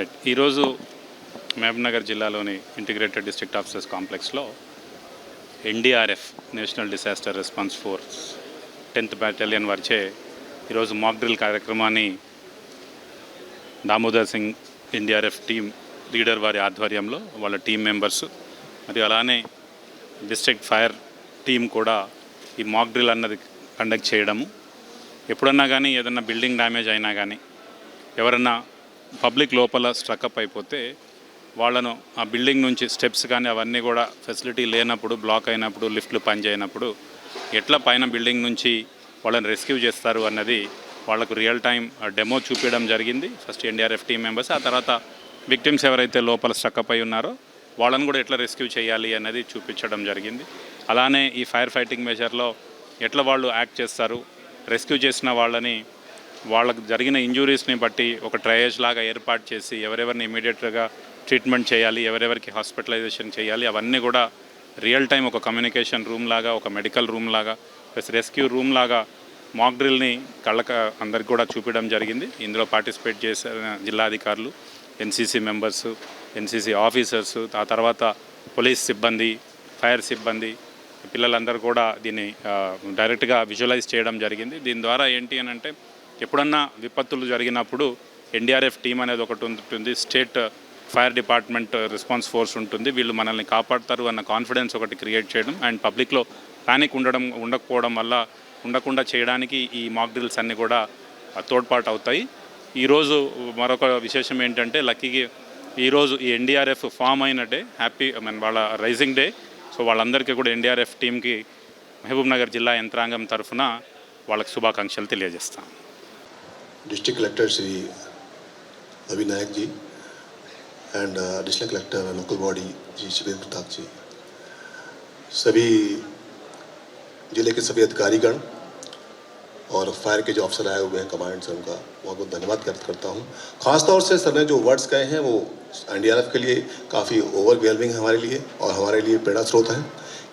Right ఈరోజు మహబూబ్నగర్ జిల్లాలోని integrated district officers కాంప్లెక్స్లో NDRF national disaster response force tenth battalion వారిచే ఈరోజు మాక్ డ్రిల్ కార్యక్రమాన్ని Damodar Singh NDRF team leader వారి ఆధ్వర్యంలో వాళ్ళ టీం మెంబర్స్ మరియు అలానే డిస్ట్రిక్ట్ ఫైర్ టీం కూడా ఈ మాక్ డ్రిల్ అన్నది కండక్ట్ చేయడము. ఎప్పుడన్నా కానీ ఏదన్నా బిల్డింగ్ డ్యామేజ్ అయినా కానీ ఎవరన్నా పబ్లిక్ లోపల స్ట్రక్అప్ అయిపోతే వాళ్ళను ఆ బిల్డింగ్ నుంచి స్టెప్స్ కానీ అవన్నీ కూడా ఫెసిలిటీ లేనప్పుడు బ్లాక్ అయినప్పుడు లిఫ్ట్లు పనిచేయనప్పుడు ఎట్లా పైన బిల్డింగ్ నుంచి వాళ్ళని రెస్క్యూ చేస్తారు అన్నది వాళ్ళకు రియల్ టైం డెమో చూపించడం జరిగింది. ఫస్ట్ ఎన్డీఆర్ఎఫ్ టీం మెంబర్స్ ఆ తర్వాత విక్టిమ్స్ ఎవరైతే లోపల స్ట్రక్అప్ అయి ఉన్నారో వాళ్ళని కూడా ఎట్లా రెస్క్యూ చేయాలి అన్నది చూపించడం జరిగింది. అలానే ఈ ఫైర్ ఫైటింగ్ మెజర్లో ఎట్లా వాళ్ళు యాక్ట్ చేస్తారు రెస్క్యూ చేసిన వాళ్ళని వాళ్ళకు జరిగిన ఇంజురీస్ని బట్టి ఒక ట్రయేజ్ లాగా ఏర్పాటు చేసి ఎవరెవరిని ఇమీడియట్గా ట్రీట్మెంట్ చేయాలి ఎవరెవరికి హాస్పిటలైజేషన్ చేయాలి అవన్నీ కూడా రియల్ టైం ఒక కమ్యూనికేషన్ రూమ్ లాగా ఒక మెడికల్ రూమ్ లాగా ప్లస్ రెస్క్యూ రూమ్ లాగా మాక్ డ్రిల్ని కళ్ళక అందరికి కూడా చూపించడం జరిగింది. ఇందులో పార్టిసిపేట్ చేసిన జిల్లాధికారులు ఎన్సీసీ మెంబర్స్ ఎన్సీసీ ఆఫీసర్స్ ఆ తర్వాత పోలీస్ సిబ్బంది ఫైర్ సిబ్బంది పిల్లలందరూ కూడా దీన్ని డైరెక్ట్గా విజువలైజ్ చేయడం జరిగింది. దీని ద్వారా ఏంటి అని అంటే ఎప్పుడన్నా విపత్తులు జరిగినప్పుడు ఎన్డీఆర్ఎఫ్ టీం అనేది ఒకటి ఉంటుంది state fire department response force ఉంటుంది వీళ్ళు మనల్ని కాపాడతారు అన్న కాన్ఫిడెన్స్ ఒకటి క్రియేట్ చేయడం అండ్ పబ్లిక్లో ప్యానిక్ ఉండడం ఉండకపోవడం వల్ల ఉండకుండా చేయడానికి ఈ మాక్ డ్రిల్స్ అన్నీ కూడా తోడ్పాటు అవుతాయి. ఈరోజు మరొక విశేషం ఏంటంటే లక్కీకి ఈరోజు ఈ ఎన్డీఆర్ఎఫ్ ఫామ్ అయిన డే హ్యాపీ ఐ మీన్ వాళ్ళ రైజింగ్ డే. సో వాళ్ళందరికీ కూడా ఎన్డీఆర్ఎఫ్ టీంకి మహబూబ్నగర్ జిల్లా యంత్రాంగం తరఫున వాళ్ళకి శుభాకాంక్షలు తెలియజేస్తాం district collector Shri Ravi Nayak ji and additional collector local body ji Shivendra Pratap ji सभी ज़िले के सभी अधिकारीगण और फायर के जो अफसर आए हुए हैं कमांड से उनका बहुत बहुत धन्यवाद व्यक्त करता हूँ। खासतौर से सर ने जो वर्ड्स कहे हैं, वो एनडीआरएफ के लिए काफ़ी ओवरवेलमिंग है हमारे लिए और हमारे लिए प्रेरणा स्रोत है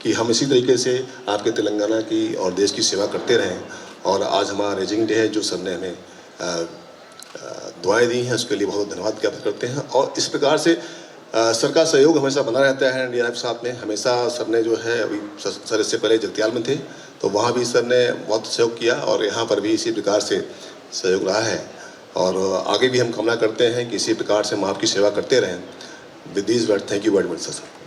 कि हम इसी तरीके से आपके तेलंगाना की और देश की सेवा करते रहें। और आज हमारा रेजिंग डे है जो सर ने हमें दुआएँ दी हैं, उसके लिए बहुत धन्यवाद ज्ञापित करते हैं। और इस प्रकार से सर का सहयोग हमेशा बना रहता है एनडीआरएफ साहब में। हमेशा सर ने जो है, अभी सर इससे पहले जगतियाल में थे तो वहाँ भी सर ने बहुत सहयोग किया और यहाँ पर भी इसी प्रकार से सहयोग रहा है। और आगे भी हम कामना करते हैं कि इसी प्रकार से हम आपकी सेवा करते रहें। With this word, thank you very much, sir.